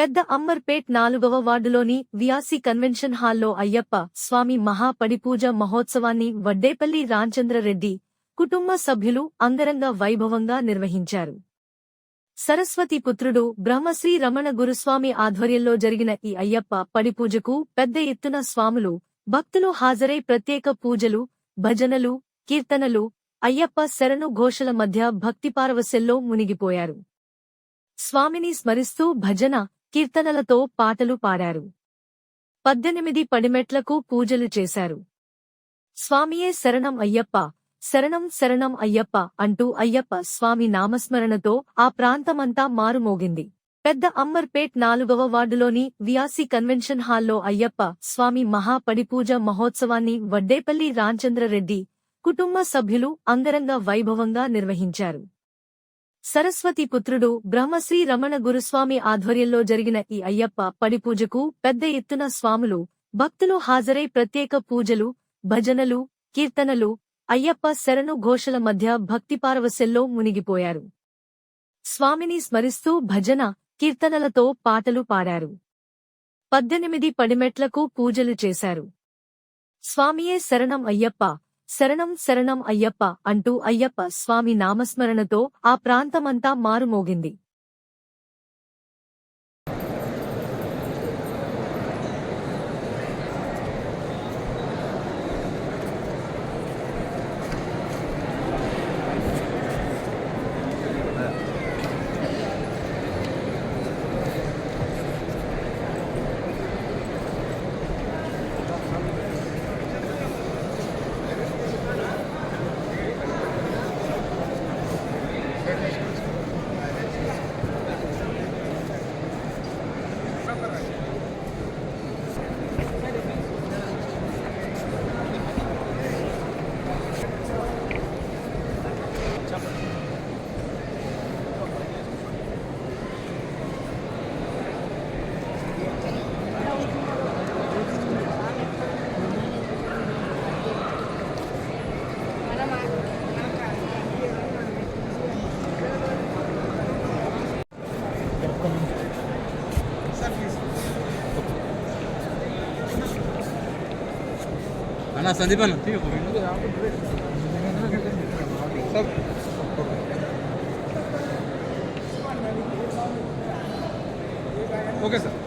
పెద్ద అమ్మర్పేట్ నాలుగవ వార్డులోని వియాసి కన్వెన్షన్ హాల్లో అయ్యప్ప స్వామి మహాపడిపూజ మహోత్సవాన్ని వడ్డేపల్లి రాంచంద్రరెడ్డి కుటుంబ సభ్యులు అంగరంగ వైభవంగా నిర్వహించారు. సరస్వతి పుత్రుడు బ్రహ్మశ్రీ రమణ గురుస్వామి ఆధ్వర్యంలో జరిగిన ఈ అయ్యప్ప పడిపూజకు పెద్ద ఎత్తున స్వాములు భక్తులు హాజరై ప్రత్యేక పూజలు భజనలు కీర్తనలు అయ్యప్ప శరణు ఘోషల మధ్య భక్తిపారవశెల్లో మునిగిపోయారు. స్వామిని స్మరిస్తూ భజన కీర్తనలతో పాటలు పాడారు. పద్దెనిమిది పడిమెట్లకు పూజలు చేశారు. స్వామియే శరణం అయ్యప్ప శరణం శరణం అయ్యప్ప అంటూ అయ్యప్ప స్వామి నామస్మరణతో ఆ ప్రాంతమంతా మారుమోగింది. పెద్ద అమ్మర్పేట్ నాలుగవ వార్డులోని వియాసి కన్వెన్షన్ హాల్లో అయ్యప్ప స్వామి మహాపడిపూజ మహోత్సవాన్ని వడ్డేపల్లి రాంచంద్రరెడ్డి కుటుంబ సభ్యులు అంగరంగ వైభవంగా నిర్వహించారు. సరస్వతి పుత్రుడు బ్రహ్మశ్రీ రమణ గురుస్వామి ఆధ్వర్యంలో జరిగిన ఈ అయ్యప్ప పడిపూజకు పెద్ద ఎత్తున స్వాములు భక్తులు హాజరై ప్రత్యేక పూజలు భజనలు కీర్తనలు అయ్యప్ప శరణు ఘోషల మధ్య భక్తిపారవశెల్లో మునిగిపోయారు. స్వామిని స్మరిస్తూ భజన కీర్తనలతో పాటలు పాడారు. పద్దెనిమిది పడిమెట్లకు పూజలు చేశారు. స్వామియే శరణం అయ్యప్ప శరణం శరణం అయ్యప్ప అంటూ అయ్యప్ప స్వామి నామస్మరణతో ఆ ప్రాంతమంతా మారుమోగింది. Thank you. ना संदीप ना सब ओके सर